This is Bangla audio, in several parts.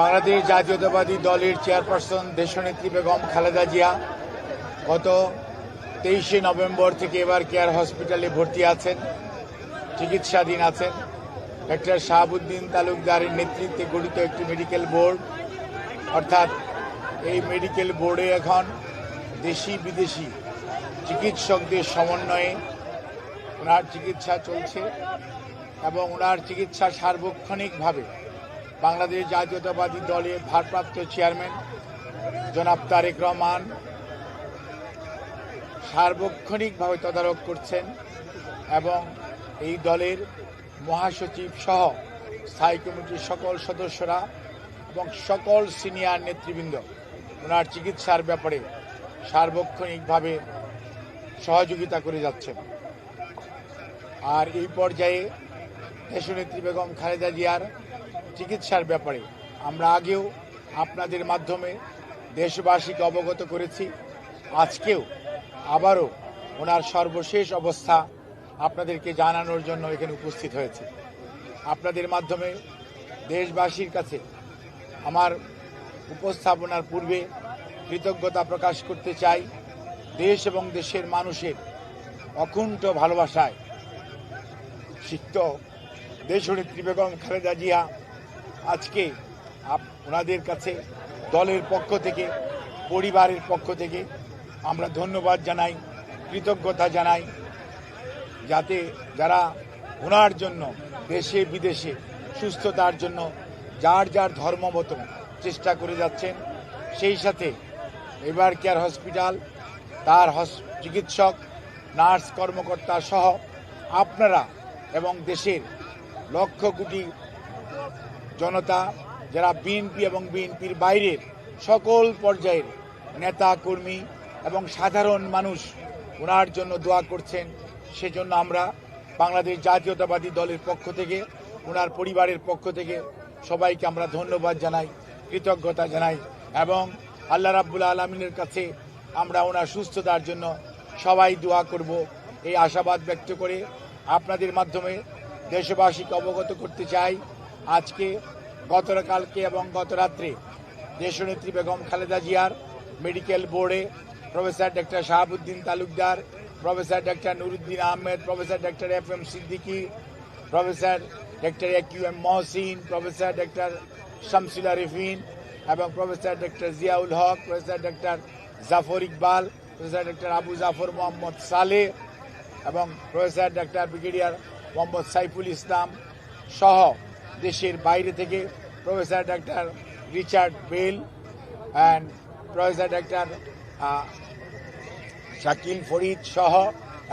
বাংলাদেশ জাতীয়তাবাদী দলের চেয়ারপারসন দেশনেত্রী বেগম খালেদা জিয়া গত তেইশে নভেম্বর থেকে এবার কেয়ার হসপিটালে ভর্তি আছেন, চিকিৎসাধীন আছেন। ডক্টর শাহাবুদ্দিন তালুকদারের নেতৃত্বে গঠিত একটি মেডিকেল বোর্ড। অর্থাৎ এই মেডিকেল বোর্ডে এখন দেশি বিদেশি চিকিৎসকদের সমন্বয়ে ওনার চিকিৎসা চলছে এবং ওনার চিকিৎসা সার্বক্ষণিকভাবে বাংলাদেশ জাতীয়তাবাদী দলের ভারপ্রাপ্ত চেয়ারম্যান জনাব তারেক রহমান সার্বক্ষণিকভাবে তদারক করছেন এবং এই দলের মহাসচিব সহ স্থায়ী কমিটির সকল সদস্যরা এবং সকল সিনিয়র নেতৃবৃন্দ, ওনার চিকিৎসার ব্যাপারে সার্বক্ষণিকভাবে সহযোগিতা করে যাচ্ছেন। আর এই পর্যায়ে দেশনেত্রী বেগম খালেদা জিয়ার চিকিৎসার ব্যাপারে আমরা আগেও আপনাদের মাধ্যমে দেশবাসীকে অবগত করেছি। আজকেও আবারও ওনার সর্বশেষ অবস্থা আপনাদেরকে জানানোর জন্য এখানে উপস্থিত হয়েছে। আপনাদের মাধ্যমে দেশবাসীর কাছে আমার উপস্থাপনার পূর্বে কৃতজ্ঞতা প্রকাশ করতে চাই। দেশ এবং দেশের মানুষের অকুণ্ঠ ভালোবাসায় সিক্ত দেশনেত্রী বেগম খালেদা জিয়া আজকে ওনাদের কাছে, দলের পক্ষ থেকে, পরিবারের পক্ষ থেকে আমরা ধন্যবাদ জানাই, কৃতজ্ঞতা জানাই, যাতে যারা ওনার জন্য দেশে, বিদেশে সুস্থতার জন্য যার যার ধর্মমত চেষ্টা করে যাচ্ছেন, সেই সাথে এবার কেয়ার হসপিটাল, তার চিকিৎসক, নার্স, কর্মকর্তা সহ আপনারা এবং দেশের লক্ষ কোটি জনতা, যারা বিএনপি এবং বিএনপির বাইরের সকল পর্যায়ের নেতা, কর্মী এবং সাধারণ মানুষ ওনার জন্য দোয়া করছেন, সেজন্য আমরা বাংলাদেশ জাতীয়তাবাদী দলের পক্ষ থেকে, ওনার পরিবারের পক্ষ থেকে সবাইকে আমরা ধন্যবাদ জানাই, কৃতজ্ঞতা জানাই এবং আল্লাহ রাব্বুল আলমিনের কাছে আমরা ওনার সুস্থতার জন্য সবাই দোয়া করব। এই আশাবাদ ব্যক্ত করে আপনাদের মাধ্যমে দেশবাসীকে অবগত করতে চাই। আজকে, গতকালকে এবং গত রাত্রে দেশনেত্রী বেগম খালেদা জিয়ার মেডিকেল বোর্ডে professor doctor Shahabuddin Talukdar, professor doctor Nuruddin Ahmed, professor doctor F M Siddiqui, professor doctor A Q M Mohsin, professor doctor Shamsullah Rifin এবং professor doctor Ziaul Haque, professor doctor Jafar Iqbal, professor doctor Abu Jafar Mohammad Saleh এবং professor doctor brigadier Mohammad Saiful Islam সহ দেশের বাইরে থেকে professor doctor Richard Bell and professor doctor Shakil Farid সহ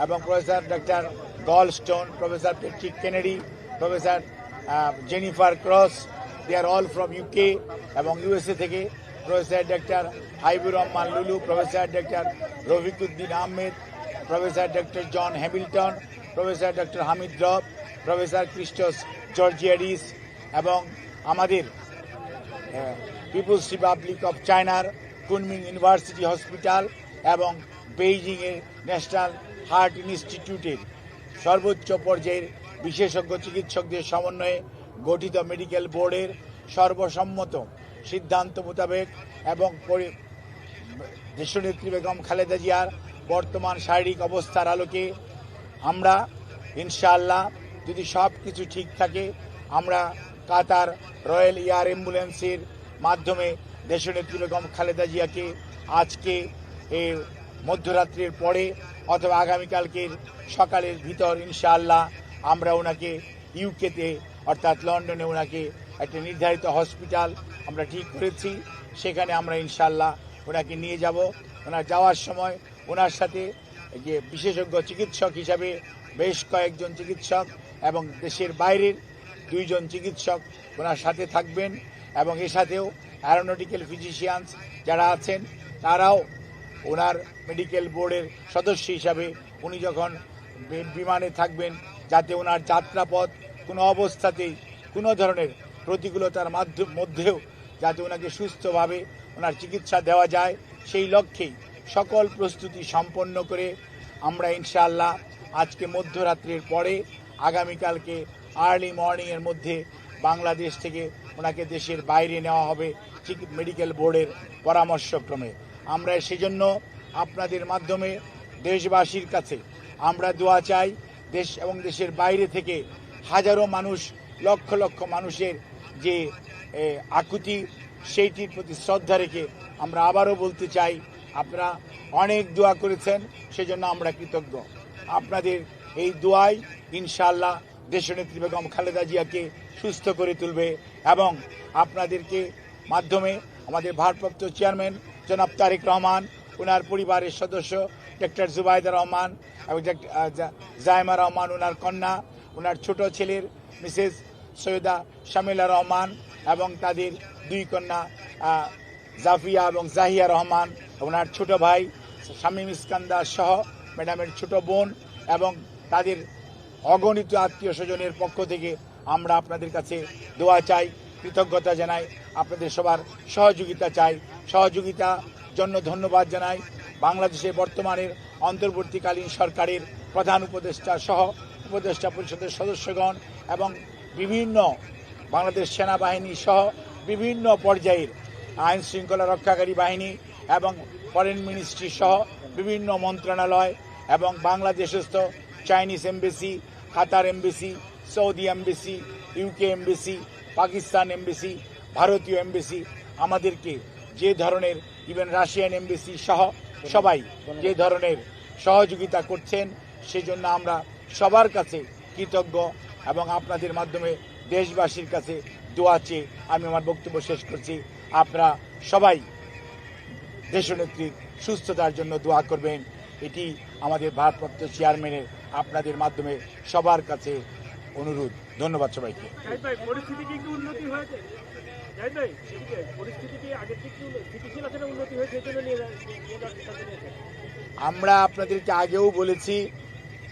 এবং professor doctor Goldstone, professor Patrick Kennedy, professor Jennifer Cross they are all from UK এবং ইউএসএ থেকে professor doctor Haibur Rahman Lulu, professor doctor Rafiquddin Ahmed, professor doctor John Hamilton, professor doctor Hamid Rob, professor Christos Georgiadis এবং আমাদের পিপুলস রিপাবলিক অফ চায়নার কুনমিং ইউনিভার্সিটি হসপিটাল এবং বেইজিংয়ের ন্যাশনাল হার্ট ইনস্টিটিউটের সর্বোচ্চ পর্যায়ের বিশেষজ্ঞ চিকিৎসকদের সমন্বয়ে গঠিত মেডিকেল বোর্ডের সর্বসম্মত সিদ্ধান্ত মোতাবেক এবং দেশনেত্রী বেগম খালেদা জিয়ার বর্তমান শারীরিক অবস্থার আলোকে আমরা ইনশাআল্লাহ যদি সব কিছু ঠিক থাকে, আমরা কাতার রয়্যাল এয়ার অ্যাম্বুলেন্সের মাধ্যমে দেশনেত্রী বেগম খালেদা জিয়াকে আজকে মধ্যরাত্রির পরে অথবা আগামীকালকের সকালের ভিতর, ইনশাআল্লাহ, আমরা ওনাকে ইউকেতে, অর্থাৎ লন্ডনে ওনাকে একটা নির্ধারিত হসপিটাল আমরা ঠিক করেছি। সেখানে আমরা, ইনশাআল্লাহ, ওনাকে নিয়ে যাব। ওনার যাওয়ার সময় ওনার সাথে যে বিশেষজ্ঞ চিকিৎসক হিসাবে বেশ কয়েকজন চিকিৎসক এবং দেশের বাইরের দুইজন চিকিৎসক ওনার সাথে থাকবেন এবং এর সাথেও অ্যারোনটিক্যাল ফিজিশিয়ানস যারা আছেন, তারাও ওনার মেডিকেল বোর্ডের সদস্য হিসাবে উনি যখন বিমানে থাকবেন, যাতে ওনার যাত্রাপথ কোনো অবস্থাতেই কোনো ধরনের প্রতিকূলতার মাধ্য- মধ্যেও যাতে ওনাকে সুস্থভাবে ওনার চিকিৎসা দেওয়া যায়, সেই লক্ষ্যেই সকল প্রস্তুতি সম্পন্ন করে আমরা ইনশাআল্লাহ আজকে মধ্যরাত্রির পরে আগামীকালকে আর্লি মর্নিংয়ের মধ্যে বাংলাদেশ থেকে ওনাকে দেশের বাইরে নেওয়া হবে, ঠিক মেডিকেল বোর্ডের পরামর্শক্রমে। আমরা সেজন্য আপনাদের মাধ্যমে দেশবাসীর কাছে আমরা দোয়া চাই, দেশ এবং দেশের বাইরে থেকে হাজারো মানুষ, লক্ষ লক্ষ মানুষের যে আকুতি, সেইটির প্রতি শ্রদ্ধা রেখে আমরা আবারও বলতে চাই, আপনারা অনেক দোয়া করেছেন, সেজন্য আমরা কৃতজ্ঞ। আপনাদের এই দোয়াই ইনশাআল্লাহ দেশনেত্রী বেগম খালেদা জিয়াকে সুস্থ করে তুলবে এবং আপনাদেরকে মাধ্যমে আমাদের ভারপ্রাপ্ত চেয়ারম্যান জনাব তারেক রহমান ওনার পরিবারের সদস্য ডক্টর জুবাইদা রহমান এবং জায়মা রহমান ওনার কন্যা ওনার ছোট ছেলের মিসেস সৈয়দা শামিলা রহমান এবং তাদের দুই কন্যা জাফিয়া এবং জাহিয়া রহমান ওনার ছোট ভাই শামীম ইস্কান্দার সহ ম্যাডামের ছোট বোন এবং তাদের অগণিত আত্মীয় স্বজনের পক্ষ থেকে আমরা আপনাদের কাছে দোয়া চাই, কৃতজ্ঞতা জানাই, আপনাদের সবার সহযোগিতা চাই, সহযোগিতা জন্য ধন্যবাদ জানাই। বাংলাদেশের বর্তমানের অন্তর্বর্তীকালীন সরকারের প্রধান উপদেষ্টা সহ উপদেষ্টা পরিষদের সদস্যগণ এবং বিভিন্ন বাংলাদেশ সেনাবাহিনী সহ বিভিন্ন পর্যায়ের আইন শৃঙ্খলা রক্ষাকারী বাহিনী এবং ফরেন মিনিস্ট্রি সহ বিভিন্ন মন্ত্রণালয় এবং বাংলাদেশস্থ Chinese embassy Qatar embassy Saudi embassy UK embassy Pakistan embassy ভারতীয় এমবেসি আমাদেরকে যে ধরনের ইভেন রাশিয়ান এমবেসি সহ সবাই যে ধরনের সহযোগিতা করছেন, সেজন্য আমরা সবার কাছে কৃতজ্ঞ এবং আপনাদের মাধ্যমে দেশবাসীর কাছে দোয়া চেয়ে আমি আমার বক্তব্য শেষ করছি। আপনারা সবাই দেশনেত্রীর সুস্থতার জন্য দোয়া করবেন। এটি আমাদের ভারপ্রাপ্ত চেয়ারম্যানের আপনাদের মাধ্যমে সবার কাছে অনুরোধ। ধন্যবাদ সবাইকে। আমরা আপনাদেরকে আগেও বলেছি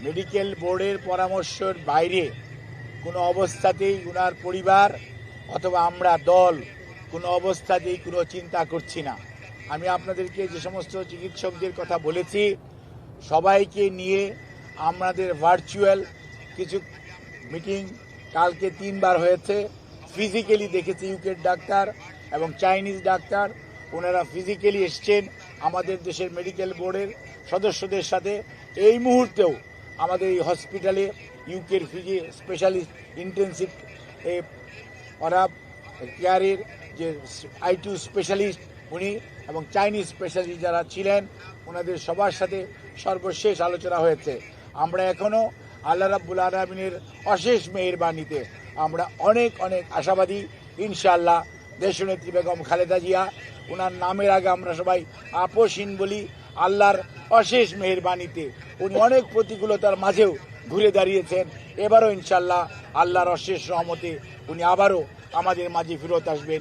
মেডিকেল বোর্ডের পরামর্শের বাইরে কোনো অবস্থাতেই ওনার পরিবার অথবা আমরা দল কোনো অবস্থাতেই কোনো চিন্তা করছি না। আমি আপনাদেরকে যে সমস্ত চিকিৎসকদের কথা বলেছি সবাইকে নিয়ে আমাদের ভার্চুয়াল কিছু মিটিং কালকে তিনবার হয়েছে। ফিজিক্যালি দেখেছি ইউকের ডাক্তার এবং চাইনিজ ডাক্তার। ওনারা ফিজিক্যালি এসছেন আমাদের দেশের মেডিকেল বোর্ডের সদস্যদের সাথে। এই মুহূর্তেও আমাদের এই হসপিটালে ইউকের ফিজি স্পেশালিস্ট ইন্টেন্সিভ ওরা কেয়ারের যে আইটু স্পেশালিস্ট উনি এবং চাইনিজ স্পেশালিস্ট যারা ছিলেন, ওনাদের সবার সাথে সর্বশেষ আলোচনা হয়েছে। আমরা এখনও আল্লাহ রাব্বুল আলমিনের অশেষ মেহেরবানিতে আমরা অনেক অনেক আশাবাদী। ইনশাআল্লাহ দেশনেত্রী বেগম খালেদা জিয়া ওনার নামের আগে আমরা সবাই আপোষহীন বলি, আল্লাহর অশেষ মেহেরবানিতে উনি অনেক প্রতিকূলতার মাঝেও ঘুরে দাঁড়িয়েছেন। এবারও ইনশাল্লাহ আল্লাহর অশেষ রহমতে উনি আবারও আমাদের মাঝে ফেরত আসবেন।